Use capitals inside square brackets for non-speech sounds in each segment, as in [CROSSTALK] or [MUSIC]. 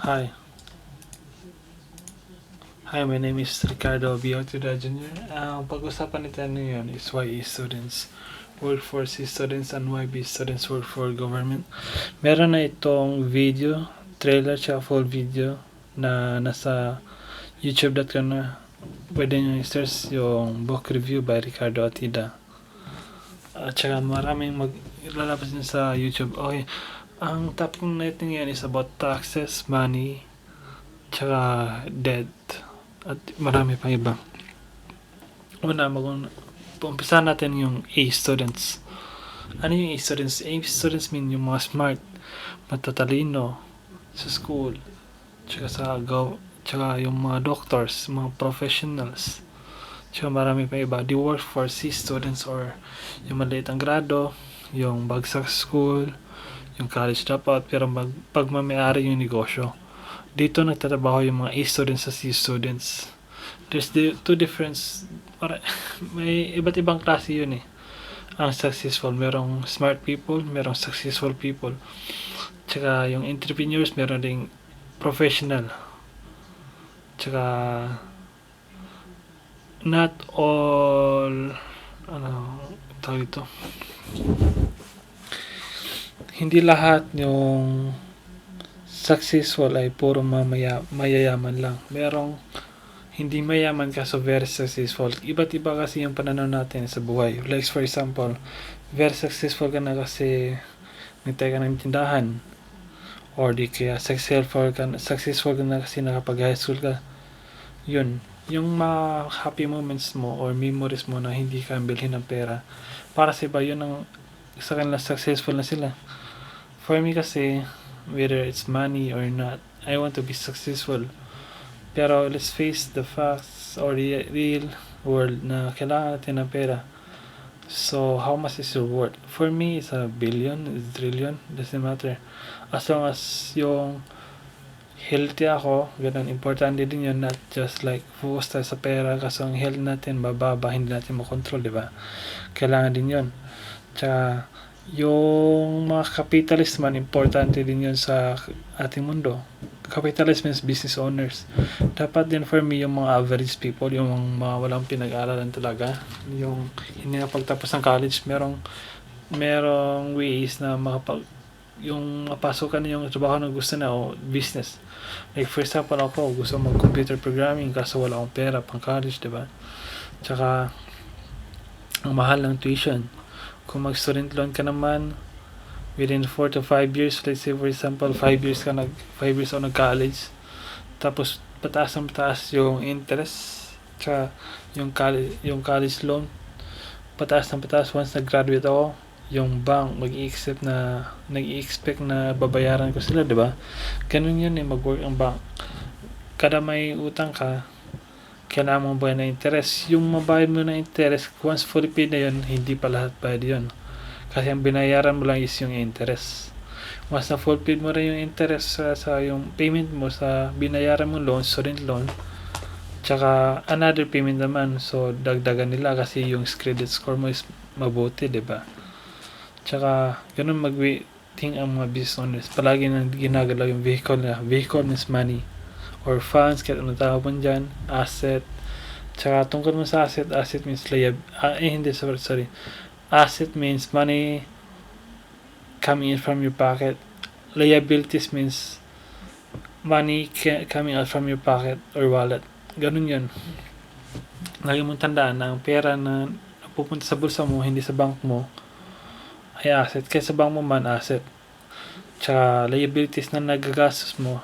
Hi. Hi, my name is Ricardo Biotuda Jr. Ang pag-usapan natin ngayon is YE students work for C students and YB students work for government. Meron na itong video, trailer siya full video na nasa youtube.com na pwede nyo i-search yung book review by Ricardo Atida. At saka maraming mag lalabas din sa YouTube. Okay, ang topic natin ngayon is about taxes, money, tsaka debt, at marami pang iba. Una, mag umpisa natin yung A students. Ano yung A students? A students mean yung mga smart, matatalino sa school, tsaka sa go, tsaka yung mga doctors, mga professionals, tsaka marami pang iba. They work for C students or yung maliit ang grado, yung bagsak school, yung college dropout, pero mag, pagmamayari yung negosyo. Dito nagtatrabaho yung mga A students sa C students. There's the two difference, para, [LAUGHS] may iba't ibang klase yun eh. Ang successful, merong smart people, merong successful people. Tsaka yung entrepreneurs, meron ding professional. Tsaka not all ano tawag ito hindi lahat yung successful ay puro mamaya, mayayaman lang. Merong hindi mayaman kaso very successful. Iba't iba kasi yung pananaw natin sa buhay. Like for example, very successful ka na kasi nagtay ka ng tindahan. Or di kaya successful ka, successful ka na kasi nakapag high school ka. Yun. Yung mga happy moments mo or memories mo na hindi ka bilhin ng pera. Para sa iba, yun ang sa kanila successful na sila. For me kasi, whether it's money or not, I want to be successful. Pero let's face the facts or the real world na kailangan natin ng pera. So, how much is your worth? For me, it's a billion, it's a trillion, doesn't matter. As long as yung healthy ako, ganun, importante din yun, not just like focus tayo sa pera kasi ang health natin bababa, hindi natin makontrol, di ba? Kailangan din yun. Tsaka, yung mga capitalist man, importante din yun sa ating mundo. Capitalist means business owners. Dapat din for me yung mga average people, yung mga walang pinag-aralan talaga. Yung hindi na pagtapos ng college, merong merong ways na makapag yung mapasok na yung trabaho na gusto na o business. Like for example ako, gusto mag computer programming kaso wala akong pera pang college, di ba? Tsaka ang mahal ng tuition kung mag-student loan ka naman, within 4 to 5 years, let's say for example, 5 years ka nag 5 years ako nag-college, tapos pataas ang pataas yung interest, tsaka yung college, yung college loan, pataas ng pataas once nag-graduate ako, yung bank mag-i-expect na nag-i-expect na babayaran ko sila, 'di ba? Ganun 'yun eh mag-work ang bank. Kada may utang ka, kailangan mong bayad ng interest. Yung mabayad mo ng interest, once fully paid na yun, hindi pa lahat bayad yun. Kasi ang binayaran mo lang is yung interest. Once na paid mo rin yung interest sa, sa yung payment mo sa binayaran mo loan, student loan, tsaka another payment naman, so dagdagan nila kasi yung credit score mo is mabuti, ba? Tsaka, ganun mag-waiting ang mga business owners. Palagi nang ginagalaw yung vehicle na. Vehicle means money or funds, kahit ano tawag mo dyan, asset. Tsaka tungkol mo sa asset, asset means liab, ah, eh hindi, sorry, sorry. Asset means money coming in from your pocket. Liabilities means money coming out from your pocket or wallet. Ganun yun. Lagi mong tandaan na ang pera na pupunta sa bulsa mo, hindi sa bank mo, ay asset. Kaya sa bank mo man, asset. Tsaka liabilities na nagagastos mo,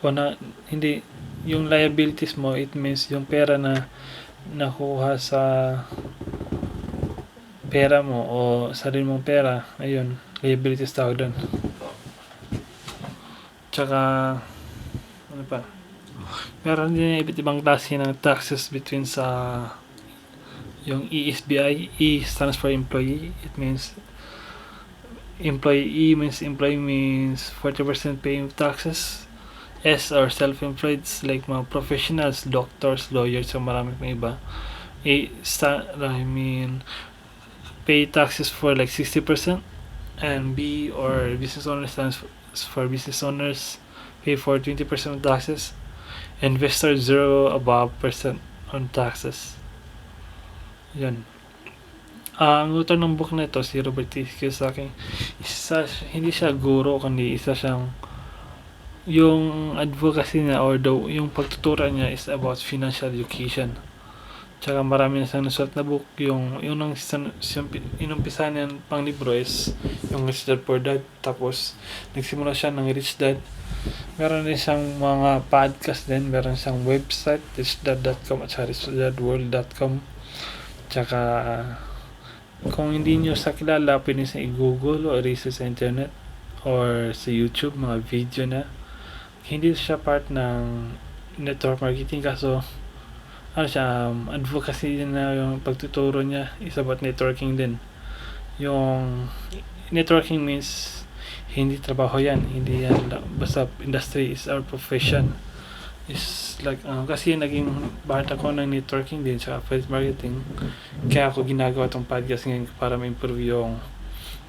o na hindi yung liabilities mo it means yung pera na nakuha sa pera mo o sarili mong pera ayun liabilities tawag doon tsaka ano pa? Meron din iba't ibang klase ng taxes between sa yung ESBI E stands for employee it means employee means employee means 40% paying taxes S or self-employed like mga professionals, doctors, lawyers, so marami pang iba. A, sta, I mean, pay taxes for like 60% and B or business owners stands for business owners pay for 20% of taxes. Investor zero above percent on taxes. Yan. Ah, ang author ng book na ito, si Robert T. Kiyosaki, isa, hindi siya guro, kundi isa siyang yung advocacy niya or the, yung pagtuturo niya is about financial education. Tsaka marami na siyang nasulat na book. Yung, yung nang inumpisa niya pang libro is yung Rich Dad Poor Dad. Tapos, nagsimula siya ng Rich Dad. Meron din siyang mga podcast din. Meron siyang website, richdad.com at richdadworld.com. Tsaka, kung hindi nyo sa kilala, pwede sa i-google o research sa internet or sa YouTube, mga video na. Hindi siya part ng network marketing kaso ano siya, um, advocacy din na yung pagtuturo niya is about networking din. Yung networking means hindi trabaho yan, hindi yan basta industry is our profession. Is like, um, kasi naging part ako ng networking din sa affiliate marketing. Kaya ako ginagawa tong podcast ngayon para ma-improve yung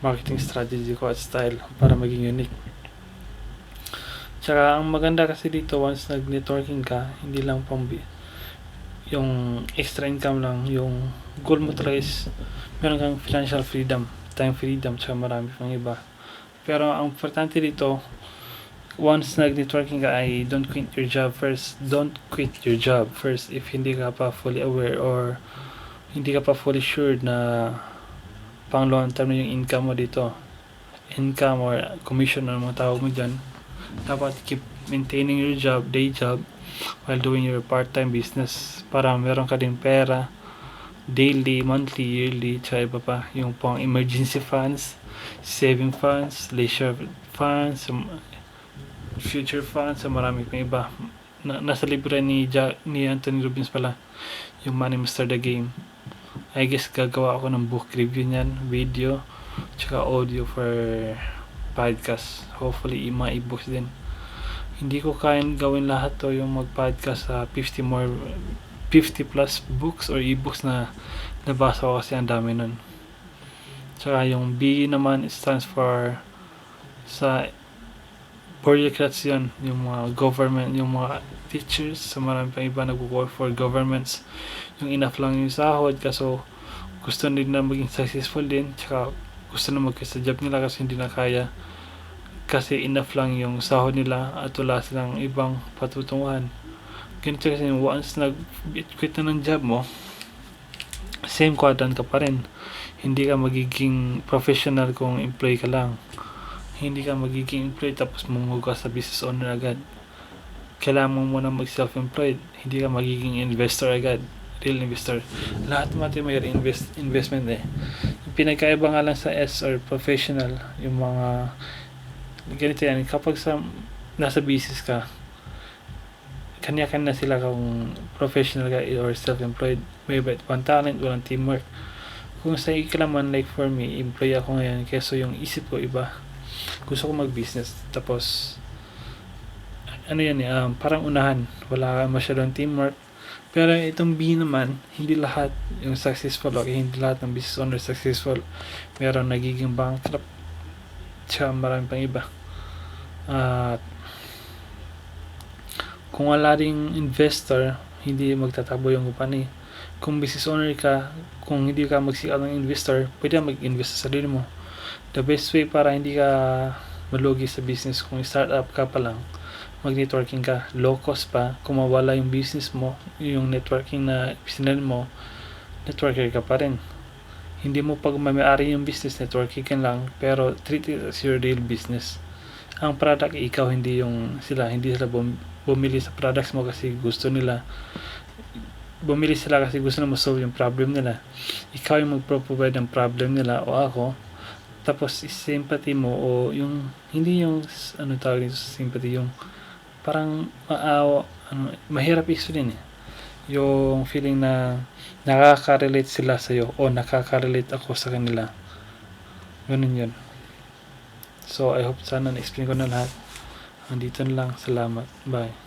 marketing strategy ko at style para maging unique. Tsaka ang maganda kasi dito once nag-networking ka, hindi lang pang yung extra income lang, yung goal mo talaga is meron kang financial freedom, time freedom, tsaka marami pang iba. Pero ang importante dito, once nag-networking ka ay don't quit your job first. Don't quit your job first if hindi ka pa fully aware or hindi ka pa fully sure na pang long term na yung income mo dito. Income or commission na mga tawag mo dyan. Dapat keep maintaining your job, day job, while doing your part-time business? Para meron ka din pera daily, monthly, yearly, tsaka iba pa. Yung pang emergency funds saving funds, leisure funds future funds sa marami pang iba. Na, nasa libro ni, ja, ni Anthony Robbins pala yung Money Master the Game. I guess gagawa ako ng book review niyan video tsaka audio for podcast hopefully mga e-books din hindi ko kain gawin lahat to yung mag-podcast sa 50 more 50 plus books or e-books na nabasa ko kasi ang dami nun. Tsaka yung B naman stands for sa bureaucrats yun, yung mga government, yung mga teachers, sa marami pang iba nag-work for governments. Yung enough lang yung sahod, kaso gusto nila maging successful din, tsaka gusto na mag sa job nila kasi hindi na kaya kasi enough lang yung sahod nila at wala silang ibang patutunguhan. Ganito kasi once nag-quit na ng job mo, same quadrant ka pa rin. Hindi ka magiging professional kung employee ka lang. Hindi ka magiging employee tapos mumuha ka sa business owner agad. Kailangan mo muna mag self-employed. Hindi ka magiging investor agad. Real investor. Lahat naman may invest, investment eh. Yung pinagkaiba nga lang sa S or professional, yung mga ganito yan, kapag sa, nasa business ka, kanya-kanya sila kung professional ka or self-employed. May iba one talent, walang teamwork. Kung sa ikilaman, like for me, employee ako ngayon, keso yung isip ko iba. Gusto ko mag-business. Tapos, ano yan eh, um, parang unahan. Wala masyadong teamwork. Pero itong B naman, hindi lahat yung successful, okay, hindi lahat ng business owner successful. Meron nagiging bankrupt. Tsaka marami pang iba. At kung wala ring investor, hindi magtatabo yung company. Kung business owner ka, kung hindi ka magsikat ng investor, pwede mag-invest sa sarili mo. The best way para hindi ka malugi sa business kung startup ka pa lang, mag-networking ka, low cost pa, kung mawala yung business mo, yung networking na business mo, networker ka pa rin. Hindi mo pag mamayari yung business, networking ka lang, pero treat it as your real business. Ang product ikaw hindi yung sila hindi sila bum, bumili sa products mo kasi gusto nila. Bumili sila kasi gusto na ma-solve yung problem nila. Ikaw yung magpro-provide ng problem nila o ako tapos sympathy mo o yung hindi yung ano tawag dito sa sympathy yung parang maawa ano, mahirap explain eh yung feeling na nakaka-relate sila sa iyo o nakaka-relate ako sa kanila ganun yun So, I hope sana na-explain ko na lahat. Andito na lang. Salamat. Bye.